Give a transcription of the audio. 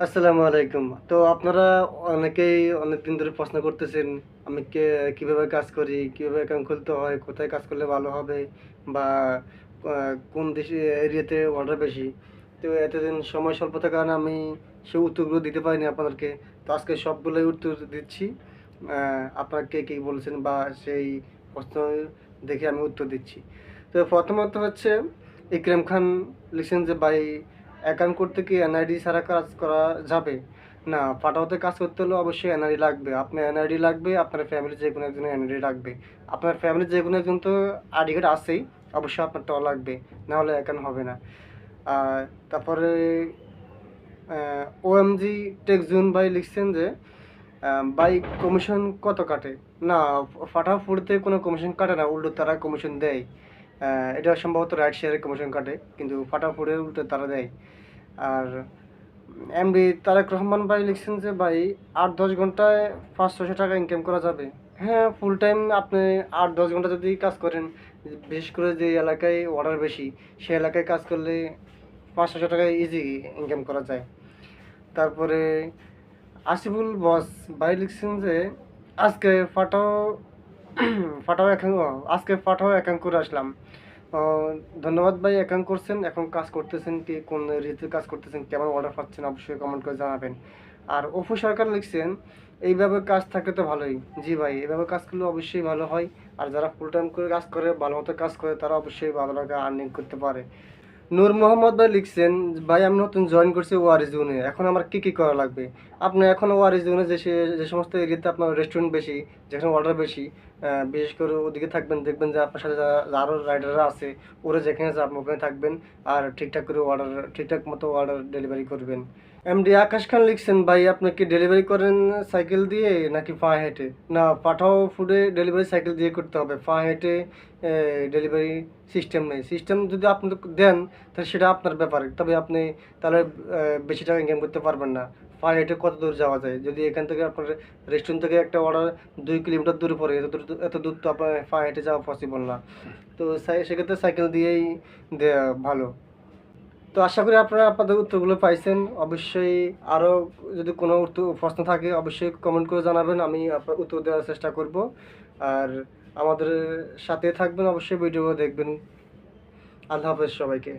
আসসালামু আলাইকুম। তো আপনারা অনেকেই অনেকদিন ধরে প্রশ্ন করতেছেন আমি কে কীভাবে কাজ করি কীভাবে অ্যাকাউন্ট খুলতে হয় কোথায় কাজ করলে ভালো হবে বা কোন দেশে এরিয়াতে অর্ডার বেশি। তো এতদিন সময় স্বল্পতার কারণে আমি সেই উত্তরগুলো দিতে পারিনি আপনাদেরকে। তো আজকে সবগুলোই উত্তর দিচ্ছি। আহ, আপনারা কে বলছেন বা সেই প্রশ্ন দেখে আমি উত্তর দিচ্ছি। তো প্রথমত হচ্ছে ইকরাম খান লিখছেন যে ভাই অ্যাকাউন্ট করতে কি এনআইডি ছাড়া কাজ করা যাবে? না, পাঠাওতে কাজ করতে হলে অবশ্যই এনআইডি লাগবে। আপনার এনআইডি লাগবে, আপনার ফ্যামিলির যে কোনো একজনের এনআইডি লাগবে। আপনার ফ্যামিলির যে কোনো একজন তো আইডি কার্ড আছেই, অবশ্যই আপনার আপনারটাও লাগবে না হলে অ্যাকাউন্ট হবে না। তারপরে ওএমজি টেক্সজুন ভাই লিখছেন যে বাই কমিশন কত কাটে? না ফাটা ফুডতে কোনো কমিশন কাটে না, উল্টো তারা কমিশন দেয়। এটা সম্ভবত রাইট শেয়ারের কমিশন কাটে, কিন্তু ফাটা ফুডের উল্টো তারা দেয়। আর এমডি তারেক রহমান ভাই লিখছেন যে, ভাই, আট দশ ঘন্টায় পাঁচ ছশো টাকা ইনকাম করা যাবে। হ্যাঁ ফুল টাইম আপনি আট দশ ঘণ্টা যদি কাজ করেন, বিশেষ করে যে এলাকায় অর্ডার বেশি, সে এলাকায় কাজ করলে পাঁচ ছশো টাকা ইজি ইনকাম করা যায়। তারপরে আসিফুল বস ভাই লিখছেন যে, আজকে ফাটাও ফাটাও একাঙ্ক আজকে ফাটাও একাঙ্ক করে আসলাম। ধন্যবাদ ভাই একাঙ্ক করছেন, এখন কাজ করতেছেন কি, কোন ঋতুতে কাজ করতেছেন, কেমন অর্ডার পাচ্ছেন অবশ্যই কমেন্ট করে জানাবেন। আর অপু সরকার লিখছেন, এইভাবে কাজ থাকলে তো ভালোই। জি ভাই এইভাবে কাজ করলে অবশ্যই ভালো হয়। আর যারা ফুল টাইম করে কাজ করে, ভালো মতো কাজ করে, তারা অবশ্যই ভালো টাকা আর্নিং করতে পারে। নূর মোহাম্মদ ভাই লিখছেন, ভাই, আমি নতুন জয়েন করছি ওয়ারিস জোনে এখন আমার কি কি করা লাগবে? আপনি এখন ওয়ারিস জোনে যে যে সমস্ত এরিয়াতে আপনার রেস্টুরেন্ট বেশি যেখানে অর্ডার বেশি বিশেষ করে ওদিকে থাকবেন, দেখবেন যে আপনার সাথে যারা আরও রাইডাররা আছে, ওরা যেখানে আছে আপনি ওখানে থাকবেন। আর ঠিকঠাক করে অর্ডার ঠিকঠাক মতো অর্ডার ডেলিভারি করবেন। এমডি আকাশ খান লিখছেন, ভাই, আপনি কি ডেলিভারি করেন সাইকেল দিয়ে নাকি পা হেঁটে? না, পাঠাও ফুডে ডেলিভারি সাইকেল দিয়ে করতে হবে। পা হেঁটে ডেলিভারি সিস্টেম নেই। সিস্টেম যদি আপনি দেন, তাহলে সেটা আপনার ব্যাপার। তবে আপনি তাহলে বেশি টাকা ইনকাম করতে পারবেন না। পা হেঁটে কত দূর যাওয়া যায়? যদি এখান থেকে আপনার রেস্টুরেন্ট থেকে একটা অর্ডার দুই কিলোমিটার দূরে পড়ে, এত দূর এত দূর তো আপনার পা হেঁটে যাওয়া পসিবল না। তো সেক্ষেত্রে সাইকেল দিয়েই দেওয়া ভালো। তো আশা করি আপনারা আপনাদের উত্তরগুলো পাইছেন। অবশ্যই আরও যদি কোনো প্রশ্ন থাকে, অবশ্যই কমেন্ট করে জানাবেন। আমি আপনার উত্তর দেওয়ার চেষ্টা করব। আর আমাদের সাথে থাকবেন, অবশ্যই ভিডিও দেখবেন। আল্লাহ হাফেজ সবাইকে।